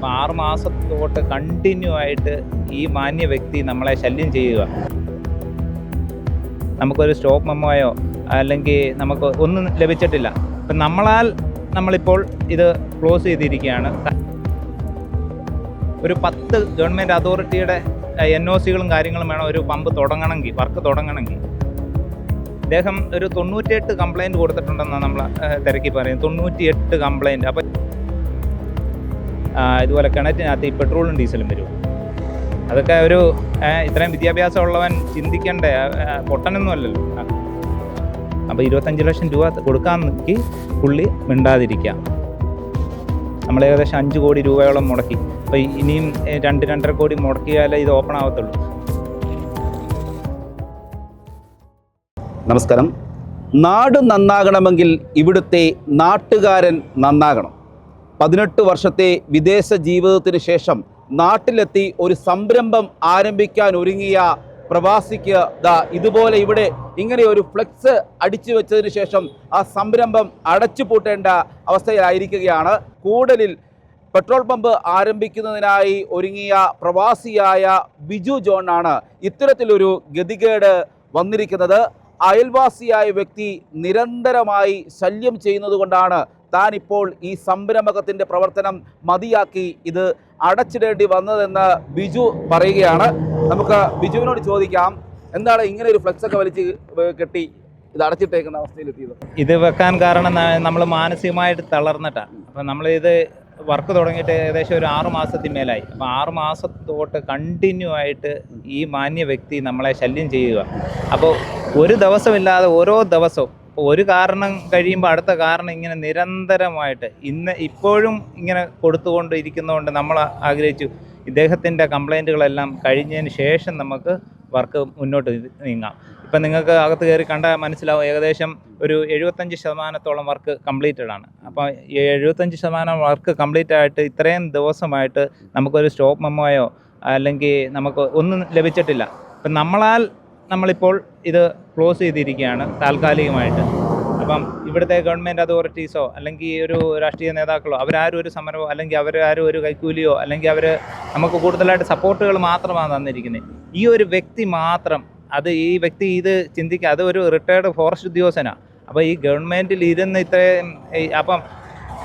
അപ്പോൾ ആറ് മാസത്തോട്ട് കണ്ടിന്യൂ ആയിട്ട് ഈ മാന്യ വ്യക്തി നമ്മളെ ശല്യം ചെയ്യുക. നമുക്കൊരു സ്റ്റോപ്പ് മെമ്മോയോ അല്ലെങ്കിൽ നമുക്ക് ഒന്നും ലഭിച്ചിട്ടില്ല. അപ്പം നമ്മളാൽ നമ്മളിപ്പോൾ ഇത് ക്ലോസ് ചെയ്തിരിക്കുകയാണ്. ഒരു പത്ത് ഗവൺമെന്റ് അതോറിറ്റിയുടെ എൻ ഒ സികളും കാര്യങ്ങളും വേണം ഒരു പമ്പ് തുടങ്ങണമെങ്കിൽ വർക്ക് തുടങ്ങണമെങ്കിൽ. അദ്ദേഹം ഒരു തൊണ്ണൂറ്റിയെട്ട് കംപ്ലൈന്റ് കൊടുത്തിട്ടുണ്ടെന്നാണ് നമ്മൾ തിരക്കി പറയുന്നത്. തൊണ്ണൂറ്റിയെട്ട് കംപ്ലൈന്റ് അപ്പം ഇതുപോലെ കിണറ്റിനകത്ത് ഈ പെട്രോളും ഡീസലും വരും. അതൊക്കെ ഒരു ഇത്രയും വിദ്യാഭ്യാസം ഉള്ളവൻ ചിന്തിക്കേണ്ട പൊട്ടനൊന്നും അല്ലല്ലോ. അപ്പോൾ ഇരുപത്തഞ്ച് ലക്ഷം രൂപ കൊടുക്കാൻ നോക്കി പുള്ളി മിണ്ടാതിരിക്കുക നമ്മൾ ഏകദേശം അഞ്ച് കോടി രൂപയോളം മുടക്കി. അപ്പോൾ ഇനിയും രണ്ട് രണ്ടര കോടി മുടക്കിയാലേ ഇത് ഓപ്പൺ ആവത്തുള്ളൂ നമസ്കാരം. നാട് നന്നാകണമെങ്കിൽ ഇവിടുത്തെ നാട്ടുകാരൻ നന്നാകണം. പതിനെട്ട് വർഷത്തെ വിദേശ ജീവിതത്തിന് ശേഷം നാട്ടിലെത്തി ഒരു സംരംഭം ആരംഭിക്കാൻ ഒരുങ്ങിയ പ്രവാസിക്ക് ദാ ഇതുപോലെ ഇവിടെ ഇങ്ങനെ ഒരു ഫ്ലെക്സ് അടിച്ചു വെച്ചതിന് ശേഷം ആ സംരംഭം അടച്ചു പൂട്ടേണ്ട അവസ്ഥയിലായിരിക്കുകയാണ്. കൂടലിൽ പെട്രോൾ പമ്പ് ആരംഭിക്കുന്നതിനായി ഒരുങ്ങിയ പ്രവാസിയായ ബിജു ജോണാണ് ഇത്തരത്തിലൊരു ഗതികേട് വന്നിരിക്കുന്നത്. അയൽവാസിയായ വ്യക്തി നിരന്തരമായി ശല്യം ചെയ്യുന്നത് കൊണ്ടാണ് താൻ ഇപ്പോൾ ഈ സംരംഭകത്തിന്റെ പ്രവർത്തനം മതിയാക്കി ഇത് അടച്ചിടേണ്ടി വന്നതെന്ന് ബിജു പറയുകയാണ്. നമുക്ക് ബിജുവിനോട് ചോദിക്കാം എന്താണ് ഇങ്ങനെ ഒരു ഫ്ലെക്സ് ഒക്കെ വലിച്ച് കെട്ടി ഇത് അടച്ചിട്ടേക്കുന്ന അവസ്ഥയിലെത്തിയത്? ഇത് വെക്കാൻ കാരണം നമ്മൾ മാനസികമായിട്ട് തളർന്നിട്ടാണ് അപ്പം നമ്മളിത് വർക്ക് തുടങ്ങിയിട്ട് ഏകദേശം ഒരു ആറു മാസത്തിന് മേലായി. അപ്പം മാസം മാസത്തോട്ട് കണ്ടിന്യൂ ആയിട്ട് ഈ മാന്യ വ്യക്തി നമ്മളെ ശല്യം ചെയ്യുക. അപ്പോൾ ഒരു ദിവസമില്ലാതെ ഓരോ ദിവസവും ഇപ്പോൾ ഒരു കാരണം കഴിയുമ്പോൾ അടുത്ത കാരണം ഇങ്ങനെ നിരന്തരമായിട്ട് ഇന്ന് ഇപ്പോഴും ഇങ്ങനെ കൊടുത്തുകൊണ്ട് ഇരിക്കുന്നതുകൊണ്ട് നമ്മൾ ആഗ്രഹിച്ചു ഇദ്ദേഹത്തിന്റെ കംപ്ലൈന്റുകളെല്ലാം കഴിഞ്ഞതിന് ശേഷം നമുക്ക് വർക്ക് മുന്നോട്ട് നീങ്ങാം. ഇപ്പം നിങ്ങൾക്ക് അകത്ത് കയറി കണ്ടാൽ മനസ്സിലാവും ഏകദേശം ഒരു എഴുപത്തഞ്ച് ശതമാനത്തോളം വർക്ക് കംപ്ലീറ്റഡ് ആണ്. അപ്പോൾ എഴുപത്തഞ്ച് ശതമാനം വർക്ക് കംപ്ലീറ്റ് ആയിട്ട് ഇത്രയും ദിവസമായിട്ട് നമുക്കൊരു സ്റ്റോപ്പ് മെമ്മോയോ അല്ലെങ്കിൽ നമുക്ക് ഒന്നും ലഭിച്ചിട്ടില്ല. അപ്പം നമ്മളാൽ നമ്മളിപ്പോൾ ഇത് ക്ലോസ് ചെയ്തിരിക്കുകയാണ് താൽക്കാലികമായിട്ട്. അപ്പം ഇവിടുത്തെ ഗവൺമെന്റ് അതോറിറ്റീസോ അല്ലെങ്കിൽ ഒരു രാഷ്ട്രീയ നേതാക്കളോ അവരാരും ഒരു സമരമോ അല്ലെങ്കിൽ അവരാരും ഒരു കൈക്കൂലിയോ അല്ലെങ്കിൽ അവർ നമുക്ക് കൂടുതലായിട്ട് സപ്പോർട്ടുകൾ മാത്രമാണ് തന്നിരിക്കുന്നത്. ഈ ഒരു വ്യക്തി മാത്രം അത് ഈ വ്യക്തി ഇത് ചിന്തിക്കുക അത് ഒരു റിട്ടയർഡ് ഫോറസ്റ്റ് ഉദ്യോഗസ്ഥനാണ് അപ്പോൾ ഈ ഗവൺമെന്റിൽ ഇരുന്ന് ഇത്രയും അപ്പം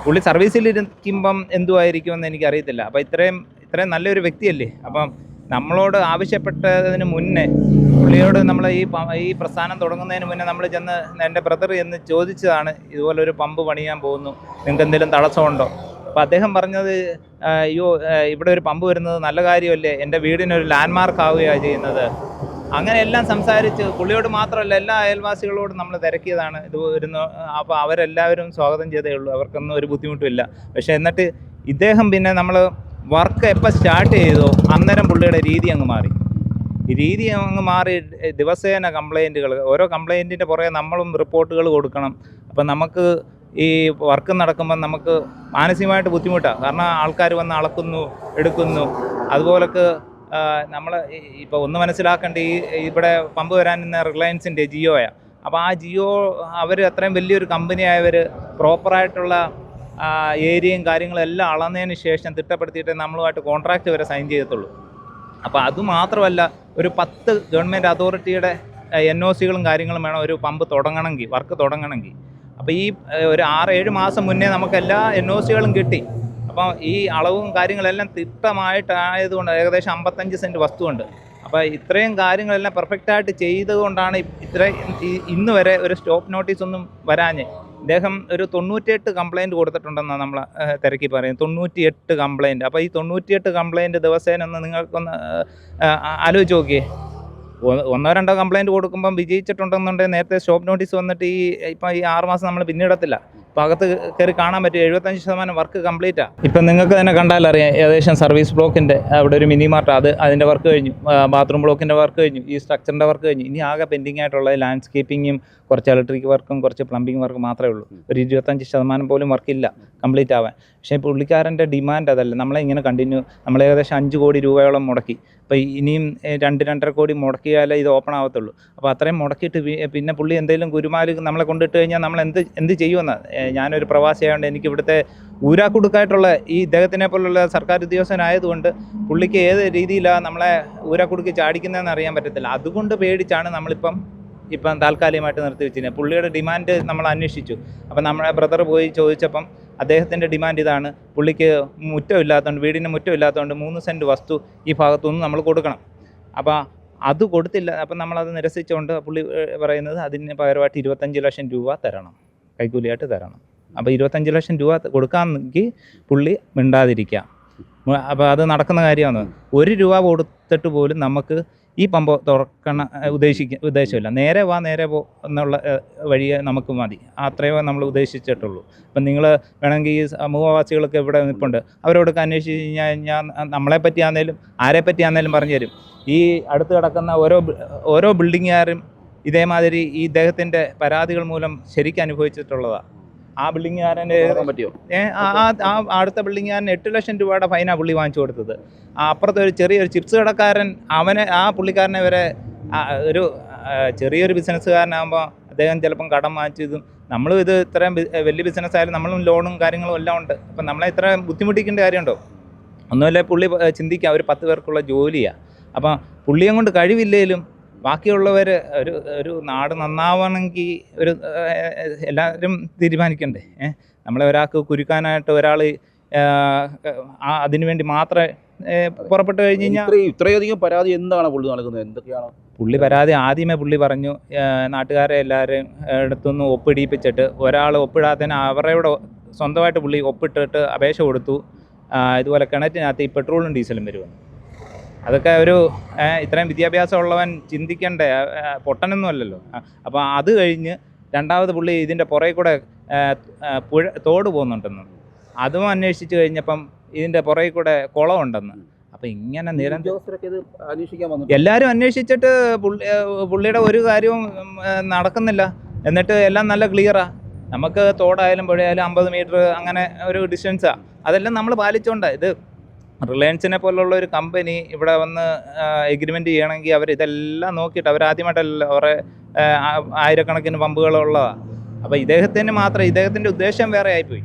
പുള്ളി സർവീസിൽ ഇരിക്കുമ്പം എന്തുമായിരിക്കുമെന്ന് എനിക്കറിയത്തില്ല. അപ്പോൾ ഇത്രയും ഇത്രയും നല്ലൊരു വ്യക്തിയല്ലേ? അപ്പം നമ്മളോട് ആവശ്യപ്പെട്ടതിന് മുന്നേ പുള്ളിയോട് നമ്മൾ ഈ ഈ പ്രസ്ഥാനം തുടങ്ങുന്നതിന് മുന്നേ നമ്മൾ ചെന്ന് എന്റെ ബ്രദർ എന്ന് ചോദിച്ചതാണ് ഇതുപോലെ ഒരു പമ്പ് പണിയാൻ പോകുന്നു നിങ്ങൾക്ക് എന്തെങ്കിലും തടസ്സമുണ്ടോ? അപ്പോൾ അദ്ദേഹം പറഞ്ഞത് അയ്യോ ഇവിടെ ഒരു പമ്പ് വരുന്നത് നല്ല കാര്യമല്ലേ എന്റെ വീടിനൊരു ലാൻഡ് മാർക്ക് ആവുകയാണ് ചെയ്യുന്നത്. അങ്ങനെ എല്ലാം സംസാരിച്ച് പുള്ളിയോട് മാത്രമല്ല എല്ലാ അയൽവാസികളോടും നമ്മൾ തിരക്കിയതാണ് ഇത് വരുന്ന അപ്പോൾ അവരെല്ലാവരും സ്വാഗതം ചെയ്തേ ഉള്ളൂ അവർക്കൊന്നും ഒരു ബുദ്ധിമുട്ടുമില്ല. പക്ഷേ എന്നിട്ട് ഇദ്ദേഹം പിന്നെ നമ്മൾ വർക്ക് എപ്പോൾ സ്റ്റാർട്ട് ചെയ്തോ അന്നേരം പുള്ളിയുടെ രീതി അങ്ങ് മാറി. രീതി അങ്ങ് മാറി ദിവസേന കംപ്ലൈന്റുകൾ ഓരോ കംപ്ലൈന്റിന്റെ പുറകെ നമ്മളും റിപ്പോർട്ടുകൾ കൊടുക്കണം. അപ്പം നമുക്ക് ഈ വർക്ക് നടക്കുമ്പോൾ നമുക്ക് മാനസികമായിട്ട് ബുദ്ധിമുട്ടാണ് കാരണം ആൾക്കാർ വന്ന് അളക്കുന്നു എടുക്കുന്നു. അതുപോലൊക്കെ നമ്മൾ ഇപ്പോൾ ഒന്ന് മനസ്സിലാക്കേണ്ട ഈ ഇവിടെ പമ്പ് വരാൻ നിന്ന റിലയൻസിന്റെ ജിയോയാണ് അപ്പോൾ ആ ജിയോ അവർ അത്രയും വലിയൊരു കമ്പനി ആയവർ പ്രോപ്പറായിട്ടുള്ള ഏരിയയും കാര്യങ്ങളും എല്ലാം അളന്നതിന് ശേഷം തിട്ടപ്പെടുത്തിയിട്ട് നമ്മളുമായിട്ട് കോൺട്രാക്റ്റ് വരെ സൈൻ ചെയ്യത്തുള്ളൂ. അപ്പോൾ അതുമാത്രമല്ല ഒരു പത്ത് ഗവൺമെന്റ് അതോറിറ്റിയുടെ എൻ ഒ സികളും കാര്യങ്ങളും വേണം ഒരു പമ്പ് തുടങ്ങണമെങ്കിൽ വർക്ക് തുടങ്ങണമെങ്കിൽ. അപ്പോൾ ഈ ഒരു ആറ് ഏഴ് മാസം മുന്നേ നമുക്ക് എല്ലാ എൻ ഒ സികളും കിട്ടി. അപ്പോൾ ഈ അളവും കാര്യങ്ങളെല്ലാം തിട്ടമായിട്ടായതുകൊണ്ട് ഏകദേശം അമ്പത്തഞ്ച് സെന്റ് വസ്തുവുണ്ട്. അപ്പോൾ ഇത്രയും കാര്യങ്ങളെല്ലാം പെർഫെക്റ്റായിട്ട് ചെയ്തുകൊണ്ടാണ് ഇത്ര ഇന്ന് വരെ ഒരു സ്റ്റോപ്പ് നോട്ടീസ് ഒന്നും വരാഞ്ഞ് ഇദ്ദേഹം ഒരു തൊണ്ണൂറ്റിയെട്ട് കംപ്ലയിന്റ് കൊടുത്തിട്ടുണ്ടെന്നാണ് നമ്മൾ തിരക്കി പറയുന്നത്. തൊണ്ണൂറ്റിയെട്ട് കംപ്ലയിന്റ് അപ്പോൾ ഈ തൊണ്ണൂറ്റിയെട്ട് കംപ്ലയിന്റ് ദിവസേന ഒന്ന് നിങ്ങൾക്കൊന്ന് ആലോചിച്ച് നോക്കിയേ. ഒന്നോ രണ്ടോ കംപ്ലയിന്റ് കൊടുക്കുമ്പം വിജയിച്ചിട്ടുണ്ടെന്നുണ്ടെങ്കിൽ നേരത്തെ സ്റ്റോപ്പ് നോട്ടീസ് വന്നിട്ട് ഈ ഇപ്പം ഈ ആറ് മാസം നമ്മൾ പിന്നിടത്തില്ല. അകത്ത് കയറി കാണാൻ പറ്റും എഴുപത്തഞ്ച് ശതമാനം വർക്ക് കംപ്ലീറ്റാണ് ഇപ്പം നിങ്ങൾക്ക് തന്നെ കണ്ടാൽ അറിയാം ഏകദേശം സർവീസ് ബ്ലോക്കിന്റെ അവിടെ ഒരു മിനി മാർട്ട് അത് അതിന്റെ വർക്ക് കഴിഞ്ഞു. ബാത്റൂം ബ്ലോക്കിന്റെ വർക്ക് കഴിഞ്ഞു. ഈ സ്ട്രക്ചറിന്റെ വർക്ക് കഴിഞ്ഞു. ഇനി ആകെ പെൻഡിങ് ആയിട്ടുള്ള ലാൻഡ്സ്കേപ്പിങ്ങും കുറച്ച് ഇലക്ട്രിക് വർക്കും കുറച്ച് പ്ലംബിംഗ് വർക്കും മാത്രമേ ഉള്ളൂ. ഒരു ഇരുപത്തഞ്ച് ശതമാനം പോലും വർക്കില്ല കംപ്ലീറ്റ് ആവാൻ. പക്ഷേ പുള്ളിക്കാരന്റെ ഡിമാൻഡ് അതല്ല. നമ്മളെ ഇങ്ങനെ കണ്ടിന്യൂ നമ്മൾ ഏകദേശം അഞ്ച് കോടി രൂപയോളം മുടക്കി. അപ്പോൾ ഇനിയും രണ്ട് രണ്ടര കോടി മുടക്കിയാലേ ഇത് ഓപ്പൺ ആവത്തുള്ളൂ. അപ്പോൾ അത്രയും മുടക്കിയിട്ട് പിന്നെ പുള്ളി എന്തെങ്കിലും ഗുരുമാര് നമ്മളെ കൊണ്ടിട്ട് കഴിഞ്ഞാൽ നമ്മൾ എന്ത് എന്ത് ചെയ്യുമെന്ന്? ഞാനൊരു പ്രവാസിയായതുകൊണ്ട് എനിക്ക് ഇവിടുത്തെ ഊരാക്കുടുക്കായിട്ടുള്ള ഈ ഇദ്ദേഹത്തിനെ പോലുള്ള സർക്കാർ ഉദ്യോഗസ്ഥനായതുകൊണ്ട് പുള്ളിക്ക് ഏത് രീതിയിലാണ് നമ്മളെ ഊരാക്കുടുക്ക് ചാടിക്കുന്നതെന്ന് അറിയാൻ പറ്റത്തില്ല. അതുകൊണ്ട് പേടിച്ചാണ് നമ്മളിപ്പം ഇപ്പം താൽക്കാലികമായിട്ട് നിർത്തി വെച്ചിരുന്നത് പുള്ളിയുടെ ഡിമാൻഡ് നമ്മൾ അന്വേഷിച്ചു. അപ്പം നമ്മളെ ബ്രദർ പോയി ചോദിച്ചപ്പം അദ്ദേഹത്തിന്റെ ഡിമാൻഡ് ഇതാണ്. പുള്ളിക്ക് മുറ്റമില്ലാത്തതുകൊണ്ട് വീടിന് മുറ്റമില്ലാത്തതുകൊണ്ട് മൂന്ന് സെന്റ് വസ്തു ഈ ഭാഗത്തുനിന്ന് നമ്മൾ കൊടുക്കണം. അപ്പോൾ അത് കൊടുത്തില്ല. അപ്പം നമ്മളത് നിരസിച്ചുകൊണ്ട് പുള്ളി പറയുന്നത് അതിന് പകരമായിട്ട് ഇരുപത്തഞ്ച് ലക്ഷം രൂപ തരണം. കൈക്കൂലിയായിട്ട് തരണം. അപ്പോൾ ഇരുപത്തഞ്ച് ലക്ഷം രൂപ കൊടുക്കാമെങ്കിൽ പുള്ളി മിണ്ടാതിരിക്കുക അപ്പോൾ അത് നടക്കുന്ന കാര്യമാണ്. ഒരു രൂപ കൊടുത്തിട്ട് പോലും നമുക്ക് ഈ പമ്പ് തുറക്കണ ഉദ്ദേശിക്ക ഉദ്ദേശമില്ല. നേരെ വാ നേരെ പോ എന്നുള്ള വഴി നമുക്ക് മതി. അത്രയോ നമ്മൾ ഉദ്ദേശിച്ചിട്ടുള്ളൂ. അപ്പം നിങ്ങൾ വേണമെങ്കിൽ ഈ സമൂഹവാസികളൊക്കെ ഇവിടെ നിൽപ്പുണ്ട് അവരോടൊക്കെ അന്വേഷിച്ച് കഴിഞ്ഞാൽ ഞാൻ നമ്മളെ പറ്റിയാന്നേലും ആരെ പറ്റിയാന്നേലും പറഞ്ഞു തരും. ഈ അടുത്ത് കിടക്കുന്ന ഓരോ ഓരോ ബിൽഡിങ്ങുകാരും ഇതേമാതിരി ഈ ഇദ്ദേഹത്തിന്റെ പരാതികൾ മൂലം ശരിക്കും അനുഭവിച്ചിട്ടുള്ളതാണ് ആ ബിൽഡിംഗ് തുറക്കാൻ പറ്റിയോ? ഏ, ആ ആ- ആ അടുത്ത ബിൽഡിങ്ങുകാരൻ എട്ട് ലക്ഷം രൂപയുടെ ഫൈനാണ് പുള്ളി വാങ്ങിച്ചു കൊടുത്തത്. ആ അപ്പുറത്തെ ഒരു ചെറിയൊരു ചിപ്സ് കടക്കാരൻ അവനെ ആ പുള്ളിക്കാരനെ വരെ ഒരു ചെറിയൊരു ബിസിനസ്സുകാരനാകുമ്പോൾ അദ്ദേഹം ചിലപ്പം കടം വാങ്ങിച്ചതും നമ്മളും ഇത് ഇത്രയും വലിയ ബിസിനസ് ആയാലും നമ്മളും ലോണും കാര്യങ്ങളും എല്ലാം ഉണ്ട്. അപ്പം നമ്മളെ ഇത്ര ബുദ്ധിമുട്ടിക്കേണ്ട കാര്യമുണ്ടോ? ഒന്നുമല്ല പുള്ളി ചിന്തിക്കുക ഒരു പത്ത് പേർക്കുള്ള ജോലിയാണ് അപ്പം പുള്ളിയെ കൊണ്ട് കഴിവില്ലേലും ബാക്കിയുള്ളവർ ഒരു ഒരു നാട് നന്നാവണമെങ്കിൽ ഒരു എല്ലാവരും തീരുമാനിക്കണ്ടേ? ഏ നമ്മളെ ഒരാൾക്ക് കുരുക്കാനായിട്ട് ഒരാൾ അതിനുവേണ്ടി അതിനു വേണ്ടി മാത്രമേ പുറപ്പെട്ട് കഴിഞ്ഞ് കഴിഞ്ഞാൽ ഇത്രയധികം പരാതി എന്താണ് പുള്ളി നൽകുന്നത്? എന്തൊക്കെയാണ്? പുള്ളി പരാതി ആദ്യമേ പുള്ളി പറഞ്ഞു നാട്ടുകാരെ എല്ലാവരും അടുത്തുനിന്ന് ഒപ്പിടിപ്പിച്ചിട്ട് ഒരാൾ ഒപ്പിടാത്തതിന് അവരുടെ സ്വന്തമായിട്ട് പുള്ളി ഒപ്പിട്ടിട്ട് അപേക്ഷ കൊടുത്തു. ഇതുപോലെ കിണറ്റിനകത്ത് ഈ പെട്രോളും ഡീസലും വരുമെന്ന് അതൊക്കെ ഒരു ഇത്രയും വിദ്യാഭ്യാസമുള്ളവൻ ചിന്തിക്കണ്ടേ? ആ, ആ, പൊട്ടനൊന്നും അല്ലല്ലോ. അപ്പോൾ അത് കഴിഞ്ഞ് രണ്ടാമത് പുള്ളി ഇതിന്റെ പുറകെ കൂടെ പുഴ തോട് പോകുന്നുണ്ടെന്ന്. അതും അന്വേഷിച്ച് കഴിഞ്ഞപ്പം ഇതിന്റെ പുറകെ കൂടെ കുളം ഉണ്ടെന്ന്. അപ്പം ഇങ്ങനെ നിരന്തരം എല്ലാവരും അന്വേഷിച്ചിട്ട് പുള്ളി പുള്ളിയുടെ ഒരു കാര്യവും നടക്കുന്നില്ല. എന്നിട്ട് എല്ലാം നല്ല ക്ലിയറാണ് നമുക്ക് തോടായാലും പുഴയായാലും അമ്പത് മീറ്റർ അങ്ങനെ ഒരു ഡിസ്റ്റൻസാണ് അതെല്ലാം നമ്മൾ പാലിച്ചുകൊണ്ടാണ് ഇത് റിലയൻസിനെ പോലുള്ള ഒരു കമ്പനി ഇവിടെ വന്ന് എഗ്രിമെന്റ് ചെയ്യണമെങ്കിൽ അവർ ഇതെല്ലാം നോക്കിയിട്ട് അവർ ആദ്യമായിട്ടല്ല അവരെ ആയിരക്കണക്കിന് പമ്പുകളുള്ളതാണ് അപ്പോൾ ഇദ്ദേഹത്തിന് മാത്രം ഇദ്ദേഹത്തിന്റെ ഉദ്ദേശം വേറെ ആയിപ്പോയി.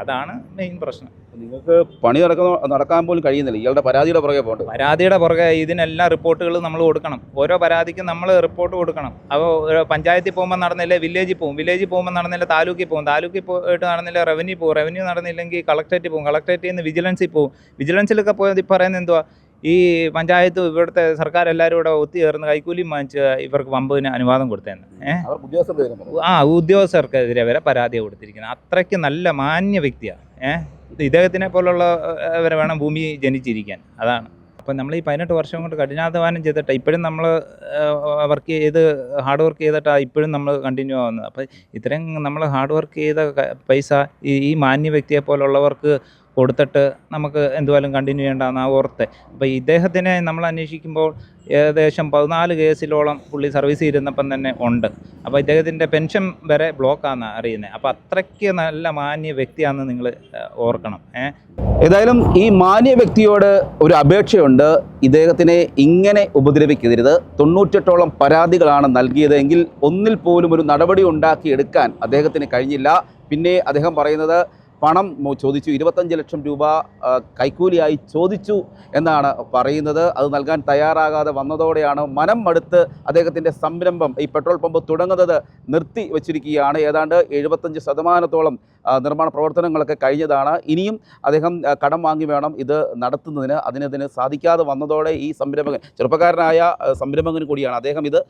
അതാണ് മെയിൻ പ്രശ്നം. നിങ്ങൾക്ക് പണി നടക്കുന്ന നടക്കാൻ പോലും കഴിയുന്നില്ല. ഇയാളുടെ പരാതിയുടെ പുറകെ പോകേണ്ടത് പരാതിയുടെ പുറകെ ഇതിനെല്ലാം റിപ്പോർട്ടുകൾ നമ്മൾ കൊടുക്കണം. ഓരോ പരാതിക്കും നമ്മൾ റിപ്പോർട്ട് കൊടുക്കണം. അപ്പോൾ പഞ്ചായത്തിൽ പോകുമ്പോൾ നടന്നില്ല വില്ലേജിൽ പോകും. വില്ലേജിൽ പോകുമ്പോൾ നടന്നില്ല താലൂക്കിൽ പോകും. താലൂക്കിൽ പോയിട്ട് നടന്നില്ല റവന്യൂ പോകും. റവന്യൂ നടന്നില്ലെങ്കിൽ കളക്ടറേറ്റിൽ പോകും. കളക്ടറേറ്റിൽ നിന്ന് വിജിലൻസിൽ പോകും. വിജിലൻസിലൊക്കെ പോയത് പറയുന്നത് എന്തുവാ? ഈ പഞ്ചായത്ത് ഇവിടുത്തെ സർക്കാർ എല്ലാവരും കൂടെ ഒത്തുചേർന്ന് കൈക്കൂലിയും വാങ്ങിച്ച് ഇവർക്ക് പമ്പിന് അനുവാദം കൊടുത്തേന്ന്. ആ ഉദ്യോഗസ്ഥർക്കെതിരെ വരെ പരാതി കൊടുത്തിരിക്കുന്നത്. അത്രയ്ക്ക് നല്ല മാന്യ വ്യക്തിയാണ്. ഏഹ് ഇദ്ദേഹത്തിനെ പോലുള്ളവരെ വേണം ഭൂമി ജനിച്ചിരിക്കാൻ. അതാണ്. അപ്പം നമ്മൾ ഈ പതിനെട്ട് വർഷം കൊണ്ട് കഠിനാധ്വാനം ചെയ്തിട്ട് ഇപ്പോഴും നമ്മൾ വർക്ക് ചെയ്ത് ഹാർഡ് വർക്ക് ചെയ്തിട്ടാണ് ഇപ്പോഴും നമ്മൾ കണ്ടിന്യൂ ആവുന്നത്. അപ്പോൾ ഇത്രയും നമ്മൾ ഹാർഡ് വർക്ക് ചെയ്ത പൈസ ഈ മാന്യ വ്യക്തിയെ പോലുള്ളവർക്ക് കൊടുത്തിട്ട് നമുക്ക് എന്തുവായാലും കണ്ടിന്യൂ ചെയ്യേണ്ടതെന്ന് ഓർത്തെ. അപ്പോൾ ഇദ്ദേഹത്തിനെ നമ്മൾ അന്വേഷിക്കുമ്പോൾ ഏകദേശം പതിനാല് കേസിലോളം പുള്ളി സർവീസ് ചെയ്തിരുന്നപ്പം തന്നെ ഉണ്ട്. അപ്പോൾ ഇദ്ദേഹത്തിന്റെ പെൻഷൻ വരെ ബ്ലോക്കാണെന്ന് അറിയുന്നത് അപ്പോൾ അത്രയ്ക്ക് നല്ല മാന്യ വ്യക്തിയാണെന്ന് നിങ്ങൾ ഓർക്കണം. ഏഹ് ഏതായാലും ഈ മാന്യ വ്യക്തിയോട് ഒരു അപേക്ഷയുണ്ട്. ഇദ്ദേഹത്തിനെ ഇങ്ങനെ ഉപദ്രവിക്കരുത്. തൊണ്ണൂറ്റെട്ടോളം പരാതികളാണ് നൽകിയതെങ്കിൽ ഒന്നിൽ പോലും ഒരു നടപടി ഉണ്ടാക്കിയെടുക്കാൻ അദ്ദേഹത്തിന് കഴിഞ്ഞില്ല. പിന്നെ അദ്ദേഹം പറയുന്നത് പണം ചോദിച്ചു. ഇരുപത്തഞ്ച് ലക്ഷം രൂപ കൈക്കൂലിയായി ചോദിച്ചു എന്നാണ് പറയുന്നത്. അത് നൽകാൻ തയ്യാറാകാതെ വന്നതോടെയാണ് മനം മടുത്ത് അദ്ദേഹത്തിന്റെ സംരംഭം ഈ പെട്രോൾ പമ്പ് തുടങ്ങുന്നത് നിർത്തി വച്ചിരിക്കുകയാണ് ഏതാണ്ട് എഴുപത്തഞ്ച് ശതമാനത്തോളം നിർമ്മാണ പ്രവർത്തനങ്ങളൊക്കെ കഴിഞ്ഞതാണ്. ഇനിയും അദ്ദേഹം കടം വാങ്ങി വേണം ഇത് നടത്തുന്നതിന് അതിനതിന് സാധിക്കാതെ വന്നതോടെ ഈ സംരംഭകൻ ചെറുപ്പക്കാരനായ സംരംഭകൻ കൂടിയാണ് അദ്ദേഹം ഇത്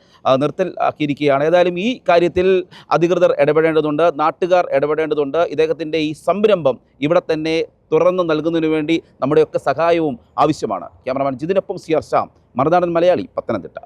നിർത്തൽ ആക്കിയിരിക്കുകയാണ്. ഏതായാലും ഈ കാര്യത്തിൽ അധികൃതർ ഇടപെടേണ്ടതുണ്ട് നാട്ടുകാർ ഇടപെടേണ്ടതുണ്ട്. ഇദ്ദേഹത്തിന്റെ ഈ സംരംഭം ഇവിടെ തന്നെ തുറന്നു നൽകുന്നതിന് വേണ്ടി നമ്മുടെയൊക്കെ സഹായവും ആവശ്യമാണ്. ക്യാമറമാൻ ജിതിനൊപ്പം സി ആർ ഷാം മറുനാടൻ മലയാളി പത്തനംതിട്ട.